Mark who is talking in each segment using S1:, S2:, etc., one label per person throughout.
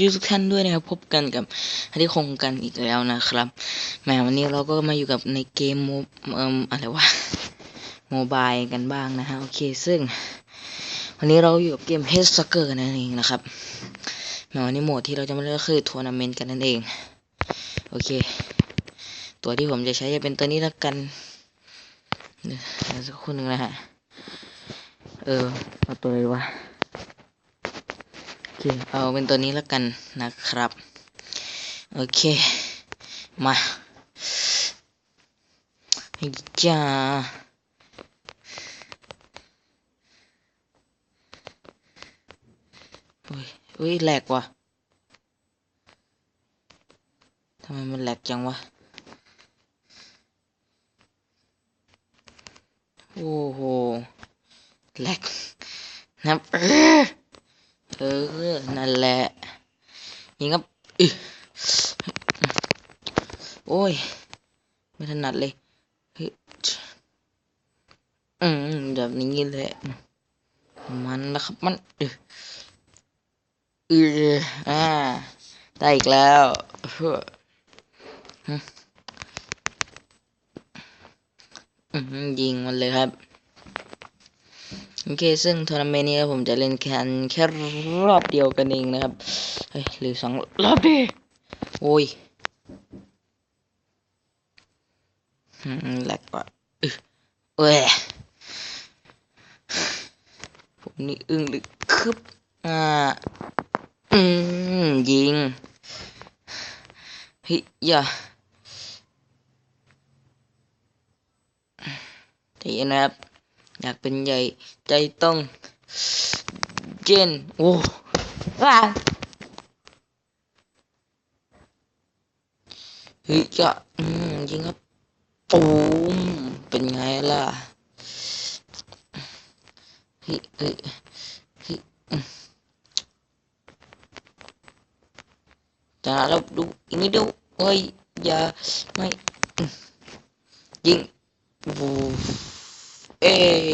S1: ดีทุกท่านด้วยนะครับพบกันกับฮันที่คงกันอีกแล้วนะครับแหมวันนี้เราก็มาอยู่กับในเกมโมเอ่มอะไรวะโมบายกันบ้างนะฮะโอเคซึ่ง วันนี้เราอยู่กับเกม Head Sucker กันนั่นเองนะครับแหมวันนี้โหมดที่เราจะมาเล่นก็คือทัวร์นาเมนต์กันนั่นเองโอเค ตัวที่ผมจะใช้จะเป็นตัวนี้แล้วกันเดี๋ยวสักครู่หนึ่งนะฮะเออเอาตัวอะไรวะ เคเอาเป็นตัวนี้แล้วกันนะครับ โอเค มาจ้าอุ้ยอุ้ยแหลกว่ะทำไมมันแหลกจังวะ โอ้โหแหลกนับเออ ออ นั่นแหละ ยิงครับโอ้ย ไม่ถนัดเลยอืมแบบนี้แหละ มันนะครับมันเออเอออ่า ได้อีกแล้วเฮ้ออืมอืมยิงมันเลยครับ โอเค ซึ่งทัวร์นาเมนต์นี้ผมจะเล่นแค่แค่รอบเดียวกันเองนะครับ เฮ้ย หรือสองรอบดิโอ้ยอืมแหลกว่ะอึเอ้ยผมนี่อึ้งหรือคึบอ่า อืม ยิง เฮ้ย อย่าใจเย็นนะครับ อยากเป็นใหญ่ใจต้องเจนโอ้ว้าเฮ้ยจะอื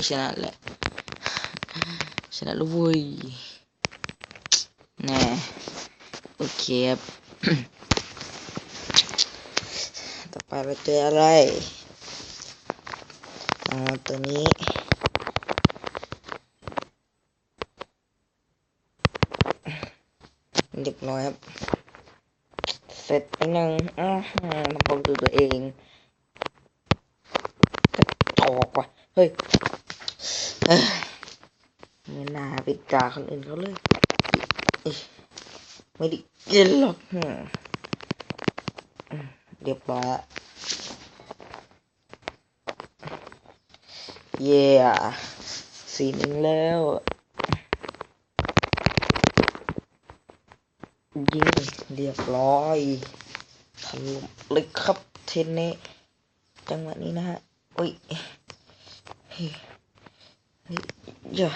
S1: ชนะแหละชนะแล้วเว้ยแน่โอเคครับต่อไปเราเจออะไรอ๋อตัวนี้เรียบร้อยครับ เสร็จไปหนึ่งอ่าฮะมาบอกดูตัวเองกระจอกว่ะ เฮ้ยเอ้ยไม่น่าไปด่าคนอื่นเขาเลยไม่ได้ยินหรอกเรียบร้อยละเย้สีนึงแล้วยิงเรียบร้อยถล่มเลยครับเทนนี้จังหวะนี้นะฮะอุ้ย เฮ้ยเยอย่า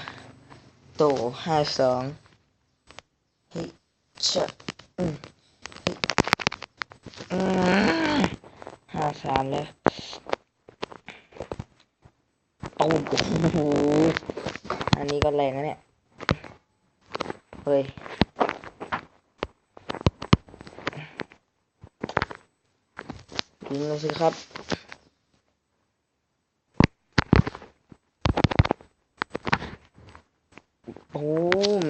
S1: โตห้าสองเฮ้ยชัดอืมเฮ้ยอืมห้าสามเลยโอ้โหอันนี้ก็แรงนะเนี่ย เฮ้ยยิงเลยสิครับ โอ้ม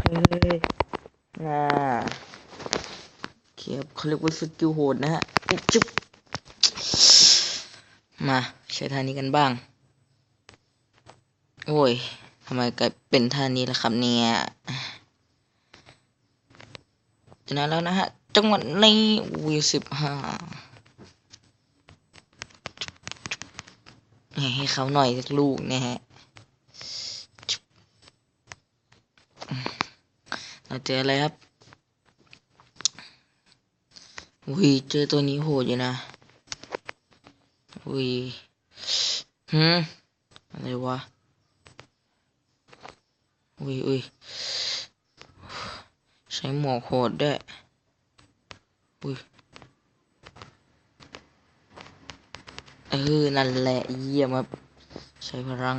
S1: เฮ้ยน่าเขียบเขาเรียกว่าสกิลโหดนะฮะจุ๊บมาใช้ท่านี้กันบ้าง โอ้ยทำไมกลายเป็นท่านี้ล่ะครับเนี่ยชนะแล้วนะฮะ จังหวะนี้วิวสิบห้า ให้เขาหน่อยสักลูกนะฮะ เราเจออะไรครับวิเจอตัวนี้โหดอยู่นะวิหืมอะไรวะวิอุ้ยใช้หมวกโหดด้วยอุ้ย เออ นั่นแหละเยี่ยมครับ ใช้พลัง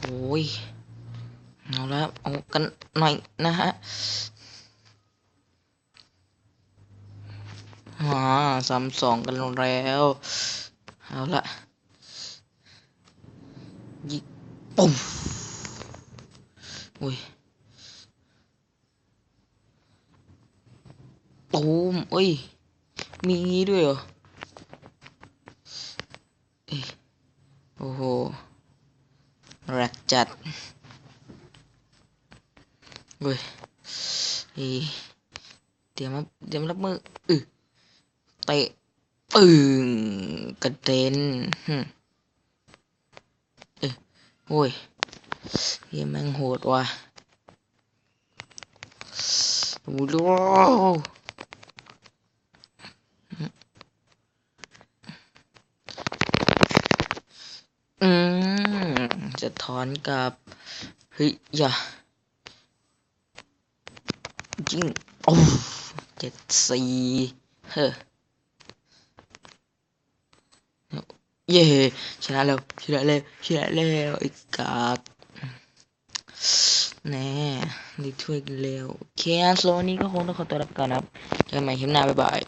S1: โอ้ย เอาละเอากันหน่อยนะฮะฮ่าสามสองกันลงแล้ว เอาละยิปุ่มอุ้ย อ้ย มีงี้ด้วยเหรอเอ้ยโอ้โหแรกจัดเว้ยเอ้ยเตรียมรับเตรียมรับมืออือเตะปึ้งกระเด็นหึเอ้ยโอ้ยเฮียแม่งโหดว่ะโอ้โห อืม จะถอนกับเฮ้ยอย่ายิงโอ้เจ็ดสี่เฮ้อเย่ชนะแล้วชนะแล้วชนะแล้วไอ้กากแน่ด้ถ้วยกันแล้วโอเคสโลนี้ก็คงต้องขอตัวลาไปก่อนะครับเจอกันใหม่คลิปหน้าบ๊ายบาย